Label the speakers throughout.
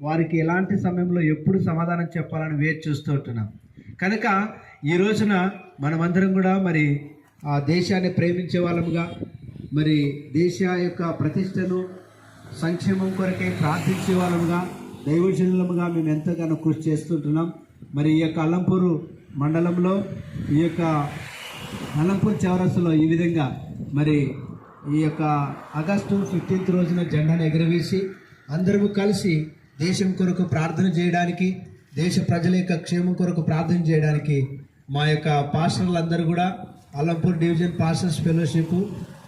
Speaker 1: వారికి ఎలాంటి సమయంలో ఎప్పుడు సమాధానం చెప్పాలని వేచి చూస్తూ ఉంటున్నాం. కనుక ఈ రోజున మనమందరం కూడా మరి ఆ దేశాన్ని ప్రేమించే వాళ్ళముగా మరి దేశ యొక్క ప్రతిష్టను సంక్షేమం కొరకై ప్రార్థించే వాళ్ళముగా దైవజనులముగా మేము ఎంతగానో కృషి చేస్తుంటున్నాం మరి ఈ యొక్క అలంపూరు మండలంలో ఈ యొక్క అలంపూర్ చౌరస్సులో ఈ విధంగా మరి ఈ యొక్క ఆగస్టు ఫిఫ్టీన్త్ రోజున జెండాను ఎగరవేసి అందరము కలిసి దేశం కొరకు ప్రార్థన చేయడానికి దేశ ప్రజల యొక్క క్షేమం కొరకు ప్రార్థన చేయడానికి మా యొక్క పాస్టర్లందరూ కూడా అల్లంపూర్ డివిజన్ పాస్టర్స్ ఫెలోషిప్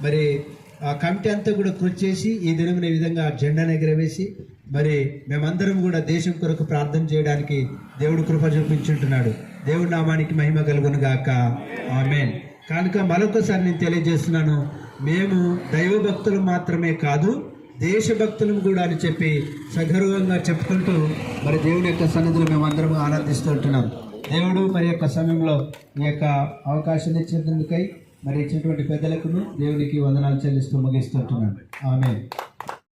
Speaker 1: మరి ఆ కమిటీ అంతా కూడా కృషి చేసి ఈ దినమున ఈ విధంగా జెండాను ఎగరవేసి మరి మేమందరం కూడా దేశం కొరకు ప్రార్థన చేయడానికి దేవుడు కృప చూపించుంటున్నాడు. దేవుడి నామానికి మహిమ కలుగును గాక. ఆమెన్. కనుక మరొకసారి నేను తెలియజేస్తున్నాను మేము దైవ భక్తులు మాత్రమే కాదు దేశభక్తులను కూడా అని చెప్పి సగర్వంగా చెప్పుకుంటూ మరి దేవుని యొక్క సన్నిధిలో మేము అందరం ఆనందిస్తూ ఉంటున్నాం. దేవుడు మరి యొక్క సమయంలో ఈ యొక్క అవకాశం ఇచ్చినందుకై మరి ఇచ్చినటువంటి పెద్దలకును దేవునికి వందనాలు చెల్లిస్తూ ముగిస్తుంటున్నాను ఆమె